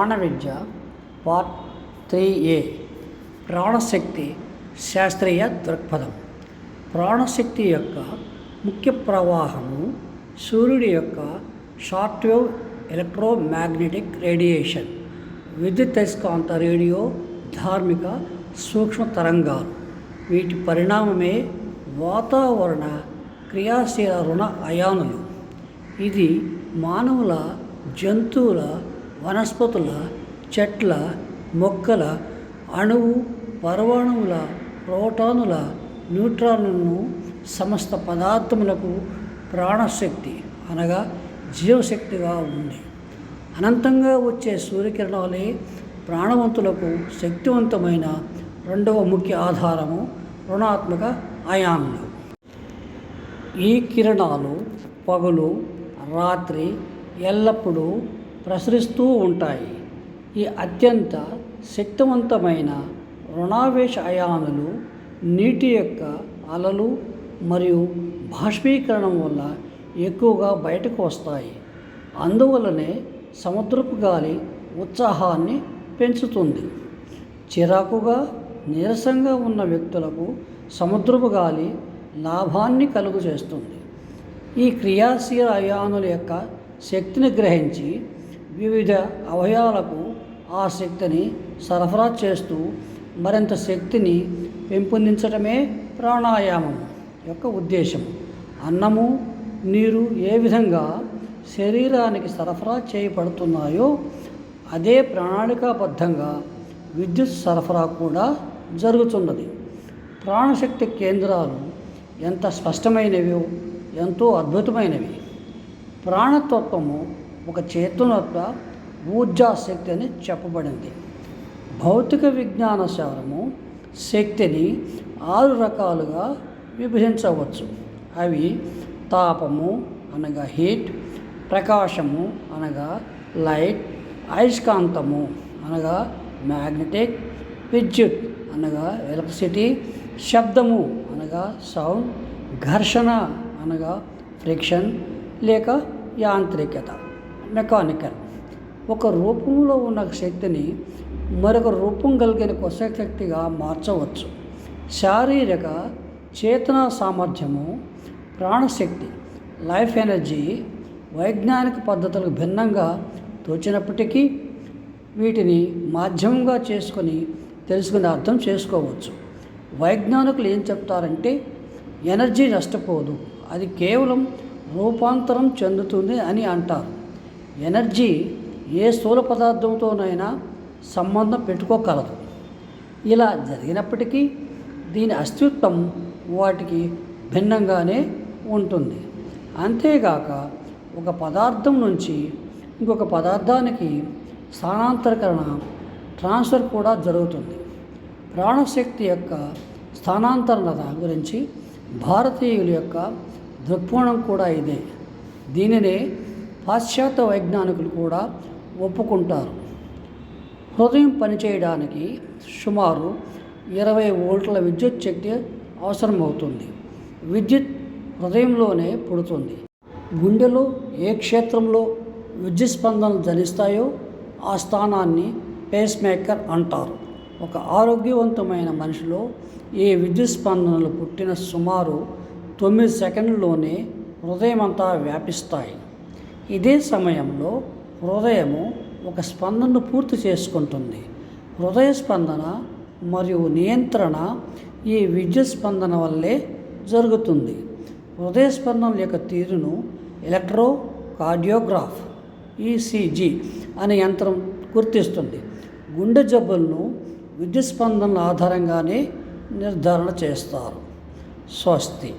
ప్రాణ విద్య part three ఏ. ప్రాణశక్తి శాస్త్రీయ దృక్పథం. ప్రాణశక్తి యొక్క ముఖ్య ప్రవాహము సూర్యుడి యొక్క షార్ట్ వేవ్ ఎలక్ట్రోమాగ్నెటిక్ రేడియేషన్ విద్యుదయస్కాంత రేడియో ధార్మిక సూక్ష్మ తరంగాలు. వీటి పరిణామమే వాతావరణ క్రియాశీల రుణ అయానులు. ఇది మానవుల జంతువుల వనస్పతుల చెట్ల మొక్కల అణువు పరమాణువుల ప్రోటానుల న్యూట్రాన్లను సమస్త పదార్థములకు ప్రాణశక్తి అనగా జీవశక్తిగా ఉంది. అనంతంగా వచ్చే సూర్యకిరణాలే ప్రాణవంతులకు శక్తివంతమైన రెండవ ముఖ్య ఆధారము రుణాత్మక అయాన్లు. ఈ కిరణాలు పగులు రాత్రి ఎల్లప్పుడూ ప్రసరిస్తూ ఉంటాయి. ఈ అత్యంత శక్తివంతమైన రుణావేశ అయానులు నీటి యొక్క అలలు మరియు బాష్పీకరణం వల్ల ఎక్కువగా బయటకు వస్తాయి. అందువలనే సముద్రపు గాలి ఉత్సాహాన్ని పెంచుతుంది. చిరాకుగా నీరసంగా ఉన్న వ్యక్తులకు సముద్రపు గాలి లాభాన్ని కలుగు చేస్తుంది ఈ క్రియాశీల అయానుల యొక్క శక్తిని గ్రహించి వివిధ అవయవాలకు ఆ శక్తిని సరఫరా చేస్తూ మరింత శక్తిని పెంపొందించడమే ప్రాణాయామం యొక్క ఉద్దేశం. అన్నము నీరు ఏ విధంగా శరీరానికి సరఫరా చేయబడుతున్నాయో అదే ప్రణాళికాబద్ధంగా విద్యుత్ సరఫరా కూడా జరుగుతున్నది. ప్రాణశక్తి కేంద్రాలు ఎంత స్పష్టమైనవో ఎంతో అద్భుతమైనవి. ప్రాణతత్వము ఒక చేతనత్వ ఊర్జాశక్తి అని చెప్పబడింది. భౌతిక విజ్ఞాన శాస్త్రము శక్తిని ఆరు రకాలుగా విభజించవచ్చు. అవి తాపము అనగా హీట్ ప్రకాశము అనగా లైట్ అయస్కాంతము అనగా మ్యాగ్నెటిక్ విద్యుత్ అనగా ఎలక్ట్రిసిటీ శబ్దము అనగా సౌండ్ ఘర్షణ అనగా ఫ్రిక్షన్ లేక యాంత్రికత. మెకానికల్. ఒక రూపంలో ఉన్న శక్తిని మరొక రూపం కలిగిన కొత్త శక్తిగా మార్చవచ్చు. శారీరక చేతన సామర్థ్యము ప్రాణశక్తి లైఫ్ ఎనర్జీ వైజ్ఞానిక పద్ధతులకు భిన్నంగా తోచినప్పటికీ వీటిని మాధ్యమంగా చేసుకొని తెలుసుకుని అర్థం చేసుకోవచ్చు. వైజ్ఞానికులు ఏం చెప్తారంటే ఎనర్జీ నష్టపోదు అది కేవలం రూపాంతరం చెందుతుంది అని అంటారు. ఎనర్జీ ఏ స్థూల పదార్థంతోనైనా సంబంధం పెట్టుకోగలదు. ఇలా జరిగినప్పటికీ దీని అస్తిత్వం వాటికి భిన్నంగానే ఉంటుంది. అంతేగాక ఒక పదార్థం నుంచి ఇంకొక పదార్థానికి స్థానాంతరకరణ ట్రాన్స్ఫర్ కూడా జరుగుతుంది. ప్రాణశక్తి యొక్క స్థానాంతరణత గురించి భారతీయుల యొక్క దృక్కోణం కూడా ఇదే. దీనినే పాశ్చాత్య వైజ్ఞానికులు కూడా ఒప్పుకుంటారు. హృదయం పనిచేయడానికి సుమారు ఇరవై వోల్ట్ల విద్యుత్ శక్తి అవసరమవుతుంది. విద్యుత్ హృదయంలోనే పుడుతుంది. గుండెలో ఏ క్షేత్రంలో విద్యుత్ స్పందనలు జనిస్తాయో ఆ స్థానాన్ని పేస్ మేకర్ అంటారు. ఒక ఆరోగ్యవంతమైన మనిషిలో ఈ విద్యుత్ స్పందనలు పుట్టిన సుమారు తొమ్మిది సెకండ్లలోనే హృదయమంతా వ్యాపిస్తాయి. ఇదే సమయంలో హృదయము ఒక స్పందనను పూర్తి చేసుకుంటుంది. హృదయ స్పందన మరియు నియంత్రణ ఈ విద్యుత్ స్పందన వల్లే జరుగుతుంది. హృదయ స్పందన యొక్క తీరును ఎలక్ట్రో కార్డియోగ్రాఫ్ ఈసీజీ అనే యంత్రం గుర్తిస్తుంది. గుండె జబ్బులను విద్యుత్ స్పందనల ఆధారంగానే నిర్ధారణ చేస్తారు. స్వస్తి